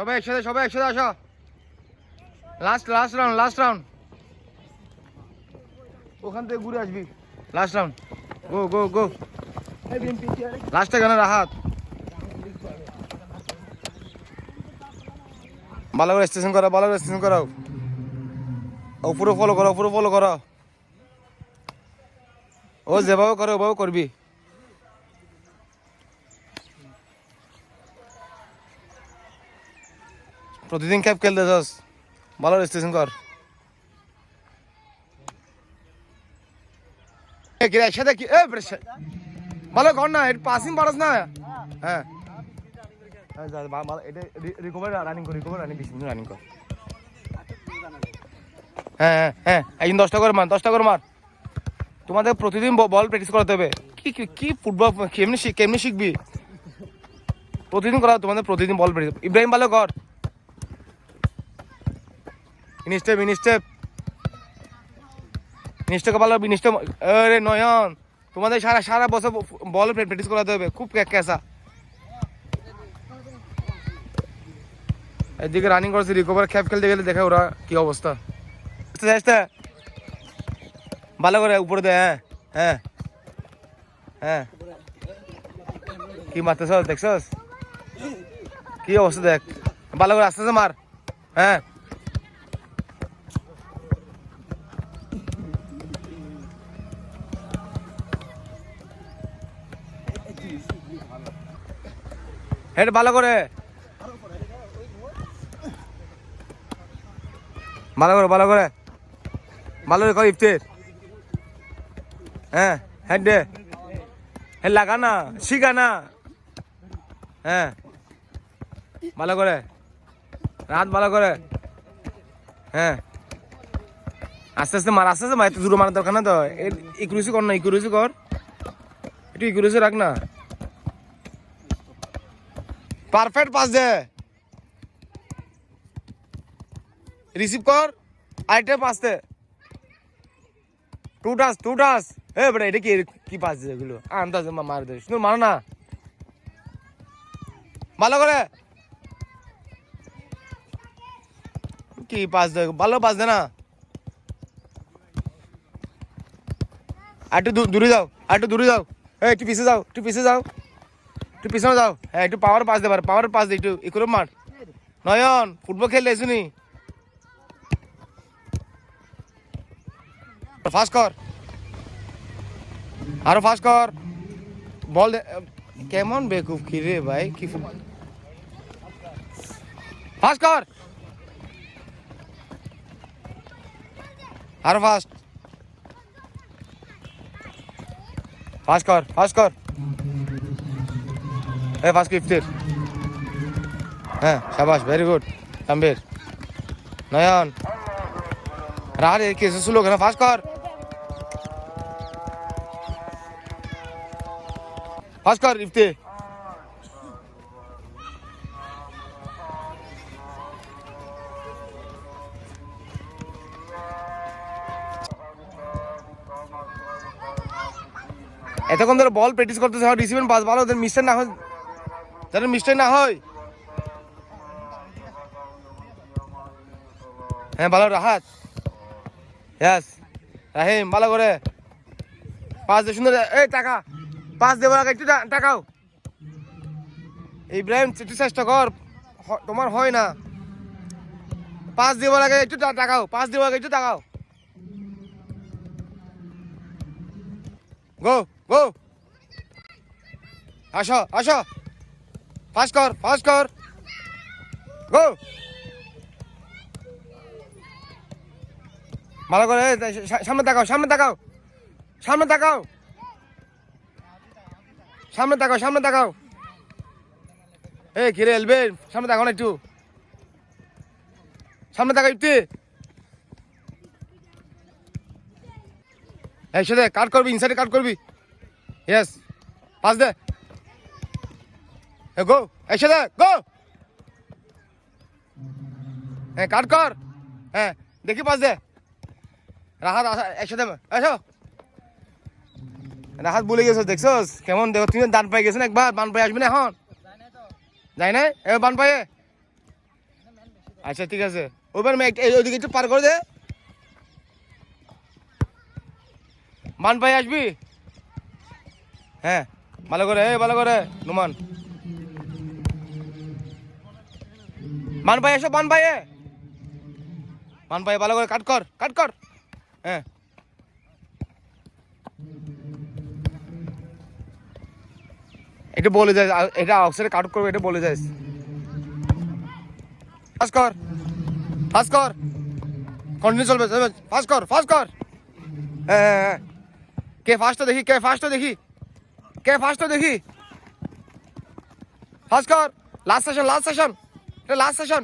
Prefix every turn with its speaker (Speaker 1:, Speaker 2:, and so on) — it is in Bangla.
Speaker 1: সবাই একসাথে সবাই একসাথে আসো। Last last round last round ওখান থেকে ঘুরে আসবি। লাস্ট রাউন্ড গো গো গো লাস্টে কেন রাহাত ভালো করে স্টেশন করো ভালো করে স্টেশন করাও উপরে ফলো করো উপরে ফলো করো। ও যেভাবে করো ওভাবে করবি। প্রতিদিন ক্যাপ খেলতে যাস। ভালো রেজিস্ট্রেশন কর। একসাথে কি ভালো কর না এটা পাসিং পারস না। হ্যাঁ। হ্যাঁ, রানিং কর হ্যাঁ হ্যাঁ হ্যাঁ একদিন দশটা করে মার দশটা করে মার। তোমাদের প্রতিদিন বল প্র্যাকটিস কি কি ফুটবল কেমনি কেমনি শিখবি? প্রতিদিন করা তোমাদের প্রতিদিন বল ইব্রাহিম ভালো কর। ইনস্টেপ ইনস্টেপ ইনস্টেপ ভালো ইনস্টেপ আরে নয়ন তোমাদের সারা সারা বছর বল প্র্যাকটিস করাতে হবে। খুব ক্যাসা এদিকে রানিং করছে রিকভার খ্যাপ খেলতে গেলে দেখা ওরা কি অবস্থা। ভালো করে উপরে দে হ্যাঁ হ্যাঁ হ্যাঁ। কি মারতেছ দেখছস? কি অবস্থা দেখ। ভালো করে আস্তে আস্তে মার। হ্যাঁ। হেড ভালো করে। ভালো করে ভালো করে। ভালো করে ইফতের। হ্যাঁ হেড দে। হেড লাগা না হ্যাঁ ভালো করে। রাত ভালো করে। হ্যাঁ। আস্তে আস্তে মার, আস্তে আস্তে মার, এত দূরে মারার দরকার না তো। ইকুরেসি কর না ইকুরেসি কর। একটু ইকুরেসি রাখ না। পারফেক্ট পাস দে। রিসিভ কর। আইটে পাস দে। টু টাস টু টাস এ বড় এটা কি কি পাস দে এগুলো? আন্দাজ মার দে। শুনো মারো না। ভালো করে। কি পাস দে? ভালো পাস দে না। একটু দূরে যাও। একটু দূরে যাও। এই, একটু পিছিয়ে যাও, একটু পিছিয়ে যাও। একটু পিছনে যাও। হ্যাঁ একটু পাওয়ার পাস দে পারে পাওয়ার পাস দে, একটু একুরে মার। নয়ন, ফুটবল খেললে শুনি ফাস্ট কর। আরও ফাস্ট কর। বল কেমন বেকুফ কি রে ভাই, কি ফাস্ট কর। আরও ফাস্ট ফাস্ট কর ফাস্ট কর। এ ফাস্ট গিফটের হ্যাঁ শাবাশ ভেরি গুড তাম্বির নয়ন। রাহারে কেসে সুলো কেন? ফাস্ট কর। ফাস্ট কর ইফতে এতক্ষণ ধরে বল প্র্যাকটিস করতেছে হয় রিসিভেন পাস ভালো ওদের মিস্টেক না হয় যেন মিস্টেক না হয়। হ্যাঁ ভালো, রাহাত। ইয়াস, রাহিম, ভালো করে পাঁচ দিয়ে সুন্দর এই, টাকা। পাঁচ দেবার আগে একটু টাকাও। ইব্রাহিম, একটু চেষ্টা কর। তোমার হয় না। পাঁচ দেবার আগে একটু টাকাও। পাঁচ দেবার আগে একটু টাকাও। গো গো। আসো আসো। ফাস্ট কর ফাস্ট কর গো ভালো করে সামনে তাকাও সামনে তাকাও। সামনে তাকাও। সামনে তাকাও সামনে তাকাও। এই, কিরে এলবে সামনে তাকাও না একটু। সামনে তাকাও একটু এই সাথে কাট করবি ইনসাইডে কাট করবি। ইয়েস পাস দে। গো এই সাথে গো। হ্যাঁ কাট কর। হ্যাঁ দেখি পাস দে। রাহাত একসাথে আসো রাহাত বলে গেছো, দেখছোস? কেমন দেখো তুমি দান পাই গেছো একবার, বান পাই আসবি না এখন? যাই না এবার বান পাইয়ে। আচ্ছা ঠিক আছে। একটা- ওইদিকে একটু পার করে দে। মান ভাই আসবি? হ্যাঁ ভালো করে, এই, ভালো করে, নুমান। মান ভাই এসো মান ভাই। মান ভাই ভালো করে কাট কর কাট কর। হ্যাঁ এটা বলে যাস এটা অক্সারে কাট করবে, এটা বলে যাস। ফাস্ট কর ফাস্ট কর। কন্টিনিউ চলবে ফাস্ট কর ফাস্ট কর। হ্যাঁ কে ফাস্ট দেখি, কে ফাস্ট দেখি। কে ফাস্ট দেখি। ফাস্ট কর লাস্ট সেশন লাস্ট সেশন এটা লাস্ট সেশন